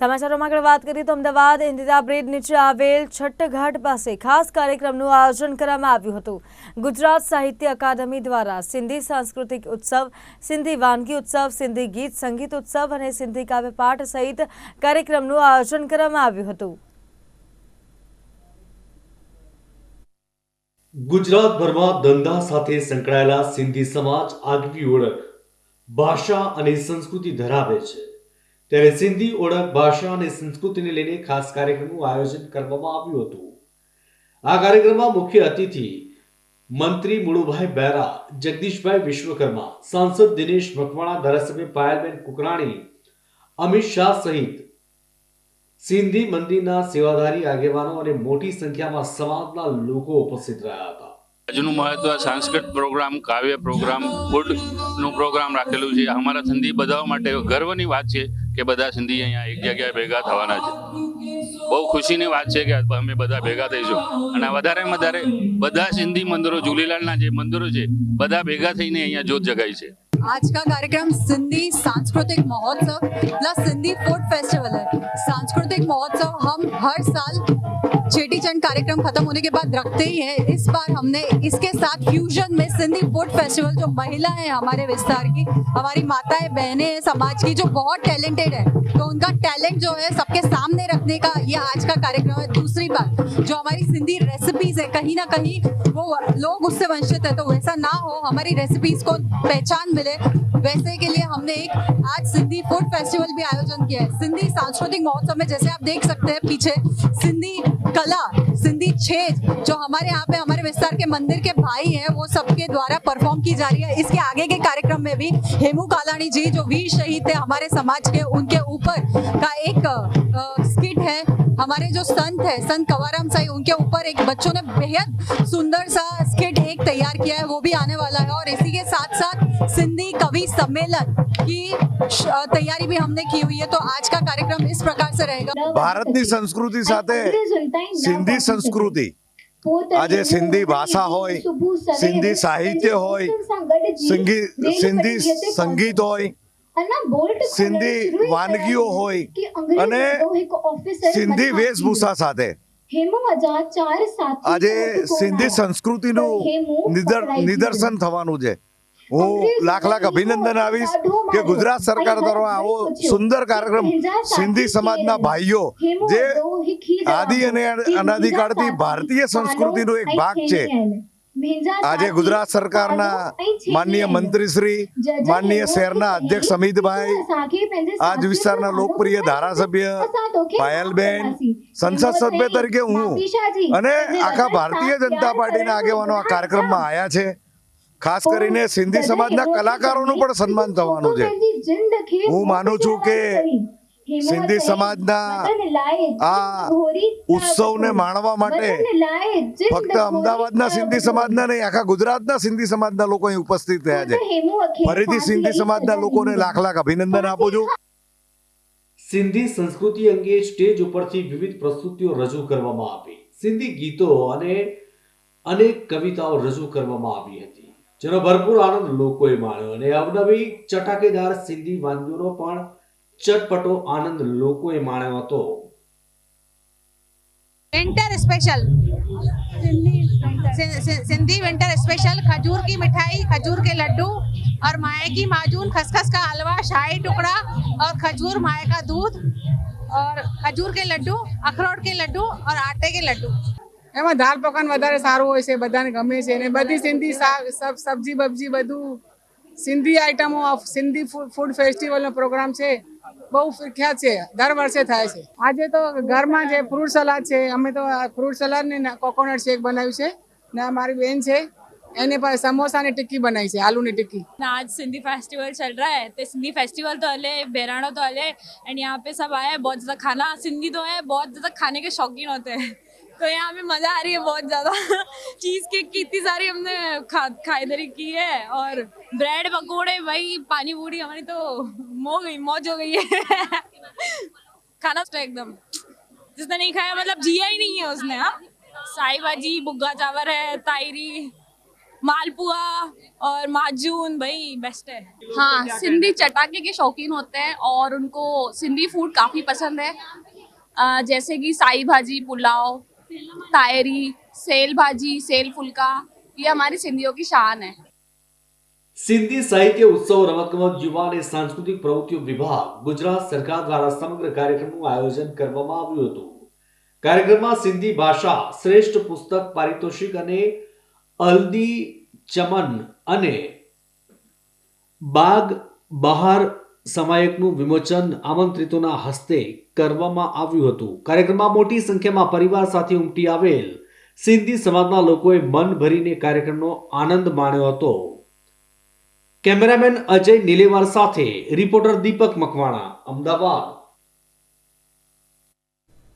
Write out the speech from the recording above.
સમાચારોમાં આગળ વાત કરીએ તો અમદાવાદ ઇન્દિરા બ્રિજ નીચે આવેલ છઠ્ઠઘાટ પાસે ખાસ કાર્યક્રમનું આયોજન કરવામાં આવ્યું હતું. ગુજરાત સાહિત્ય અકાદમી દ્વારા સિંધી સાંસ્કૃતિક ઉત્સવ, સિંધી વાનગી ઉત્સવ, સિંધી ગીત, સંગીત ઉત્સવ અને સિંધી કાવ્ય પાઠ સહિત કાર્યક્રમનું આયોજન કરવામાં આવ્યું હતું. ગુજરાતભરમાં ધંધા સાથે સંકળાયેલા સિંધી સમાજ આગવી ઓળખ, ભાષા અને સંસ્કૃતિ ધરાવે છે. ત્યારે સિંધી ઓળખ ભાષા અને સંસ્કૃતિને લઈને ખાસ કાર્યક્રમનું આયોજન કરવામાં આવ્યું હતું. આ કાર્યક્રમમાં મુખ્ય અતિથિ મંત્રી મુળુભાઈ બેરા, જગદીશભાઈ વિશ્વકર્મા, સાંસદ દિનેશ મકવાણા, ધારાસભ્ય પાયલબેન કુકરાણી, અમિત શાહ સહિત સિંધી મંદિરના સેવાધારી આગેવાનો અને મોટી સંખ્યામાં સમાજના લોકો ઉપસ્થિત રહ્યા હતા. આજનું મહત્વ સાંસ્કૃતિક પ્રોગ્રામ, કાવ્ય પ્રોગ્રામ ફૂડનું પ્રોગ્રામ રાખેલું છે. અમારા સંધિ બધા માટે ગર્વની વાત છે કે બધા સિંધી અહીંયા એક જગ્યાએ ભેગા થવાના છે બહુ ખુશીની વાત છે કે અમે બધા ભેગા થઈશું અને વધારે વધારે બધા સિંધી મંદિરો ઝૂલેલાલના જે મંદિરો છે બધા ભેગા થઈને અહીંયા જ્યોત જગાઈ છે आज का कार्यक्रम सिंधी सांस्कृतिक महोत्सव प्लस सिंधी फूड फेस्टिवल है सांस्कृतिक महोत्सव हम हर साल चेटी चंड कार्यक्रम खत्म होने के बाद रखते ही है। इस बार हमने इसके साथ फ्यूजन में सिंधी फ़ूड फेस्टिवल जो महिला है हमारे विस्तार की, हमारी माताएँ, बहनें हैं समाज की, जो बहुत टैलेंटेड है तो उनका टैलेंट जो है सबके सामने रखने का ये आज का कार्यक्रम है। दूसरी बात, जो हमारी सिंधी रेसिपीज़ है, कहीं ना कहीं वो लोग उससे वंचित है तो वैसा ना हो, हमारी रेसिपीज़ को पहचान मिले। वैसे के लिए हमने एक आज सिंधी फ़ूड फेस्टिवल भी आयोजन किया है। सिंधी सांस्कृतिक महोत्सव में जैसे आप देख सकते हैं, पीछे सिंधी कला, सिंधी छेज जो हमारे यहाँ पे हमारे विस्तार के मंदिर के भाई हैं, वो सबके द्वारा परफॉर्म की जा रही है। इसके आगे के कार्यक्रम में भी हेमू कालानी जी, जो वीर शहीद थे हमारे समाज के, उनके ऊपर का एक स्किट है। हमारे जो संत है, संत कंवरराम साई, उनके ऊपर एक बच्चों ने बेहद सुंदर सा स्किट एक तैयार किया है, वो भी आने वाला है। और इसी के साथ साथ सिंधी कवि सम्मेलन की श- तैयारी भी हमने की हुई है तो आज का कार्यक्रम इस प्रकार से रहेगा ભારતની સંસ્કૃતિ સાથે સિંધી સંસ્કૃતિ આજે સિંધી ભાષા હોય સિંધી સાહિત્ય હોય સિંધી સિંધી સંગીત હોય સિંધી વાનગીઓ હોય અને સિંધી વેશભૂષા સાથે આજે સિંધી સંસ્કૃતિનું નિદર નિદર્શન થવાનું છે હું લાખ લાખ અભિનંદન આવીશ કે ગુજરાત સરકાર દ્વારા આવો સુંદર કાર્યક્રમ સિંધી સમાજના ભાઈઓ જે આદિ અને અનાદિકાળથી ભારતીય સંસ્કૃતિનો એક ભાગ છે. આજે ગુજરાત સરકારના માનનીય મંત્રીશ્રી માનનીય શહેરના અધ્યક્ષ અમિતભાઈ આજ વિસ્તારના લોકપ્રિય ધારાસભ્ય પાયલબેન સંસદ સભ્ય તરીકે હું અને આખા ભારતીય જનતા પાર્ટીના આગેવાનો આ કાર્યક્રમમાં આવ્યા છે. ખાસ કરીને સિંધી સમાજના કલાકારોનું પણ સન્માન થવાનું છે. હું માનું છું કે સિંધી સમાજના આ ઉત્સવને માણવા માટે ફક્ત અમદાવાદના સિંધી સમાજના નહીં આખા ગુજરાતના સિંધી સમાજના લોકો અહીં ઉપસ્થિત થયા છે. ફરીથી સિંધી સમાજના લોકોને લાખ લાખ અભિનંદન આપું છું. સિંધી સંસ્કૃતિ અંગે સ્ટેજ ઉપરથી વિવિધ પ્રસ્તુતિઓ રજૂ કરવામાં આવી. સિંધી ગીતો અને અનેક કવિતાઓ રજૂ કરવામાં આવી હતી. જેનો ભરપૂર આનંદ લોકોએ માણ્યો અને અવનવી ચટાકેદાર સિંધી વાનગીઓનો પણ ચટપટો આનંદ લોકોએ માણ્યો હતો विंटर स्पेशल सि- सि- सिंधी विंटर स्पेशल खजूर की मिठाई खजूर के लड्डू और माए की माजून खसखस का हलवा शाही टुकड़ा और खजूर माए का दूध और खजूर के लड्डू अखरोट के लड्डू और आटे के लड्डू એમાં દાલ પકવાન વધારે સારું હોય છે બધાને ગમે છે અને બધી સિંધી સા- સબ સબ્જી બબ્જી બધું સિંધી આઈટમો of Sindhi food food ફેસ્ટિવલનો programme છે બહુ પ્રખ્યાત છે દર વર્ષે થાય છે આજે તો ઘરમાં જે ફ્રૂટ સલાડ છે અમે તો ફ્રૂટ સલાડ ને કોકોનટ શેક બનાવ્યું છે ને અમારી બેન છે એને પણ સમોસાની ટિક્કી બનાવી છે આલુની ટિક્કી ना आज सिंधी फेस्टिवल चल रहा है तो सिंधी फेस्टिवल तो हले बहराना तो हले एंड यहाँ पे सब आए हैं बहुत ज़्यादा खाना सिंधी तो है बहुत ज़्यादा खाने के शौकीन होते हैं तो यहाँ पे मज़ा आ रही है बहुत ज़्यादा। चीज़ केक की इतनी सारी हमने खा, खाईदरी की है और ब्रेड, पकोड़े भाई पानी पूरी, हमारी तो मो गई, मौज हो गई है। खाना तो एकदम। जिसने नहीं खाया मतलब जिया ही नहीं है उसने हाँ। साई भाजी, बुग्गा चावर है, तायरी, मालपुआ और माजून, भाई बेस्ट है। हाँ सिंधी चटाके के शौकीन होते हैं और उनको सिंधी फ़ूड काफ़ी पसंद है। जैसे कि साई भाजी, पुलाव तायरी सेल भाजी सेल फुल्का ये हमारी सिंधियों की शान है સિંધી સાહિત્ય ઉત્સવ રમતગમત યુવા અને સાંસ્કૃતિક પ્રવૃત્તિઓ વિભાગ ગુજરાત સરકાર દ્વારા સમગ્ર કાર્યક્રમનું આયોજન કરવામાં આવ્યું હતું કાર્યક્રમમાં સિંધી ભાષા શ્રેષ્ઠ પુસ્તક પારિતોષિક અને અલ્દી ચમન અને બાગ બહાર સમાયકનું વિમોચન આમંત્રિતોના હસ્તે કરવામાં આવ્યું હતું. કાર્યક્રમમાં મોટી સંખ્યામાં પરિવાર સાથે ઉમટી આવેલ સિંધી સમાજના લોકોએ મન ભરીને કાર્યક્રમનો આનંદ માણ્યો હતો. કેમેરામેન અજય નિલેવાર સાથે રિપોર્ટર દીપક મકવાણા, અમદાવાદ.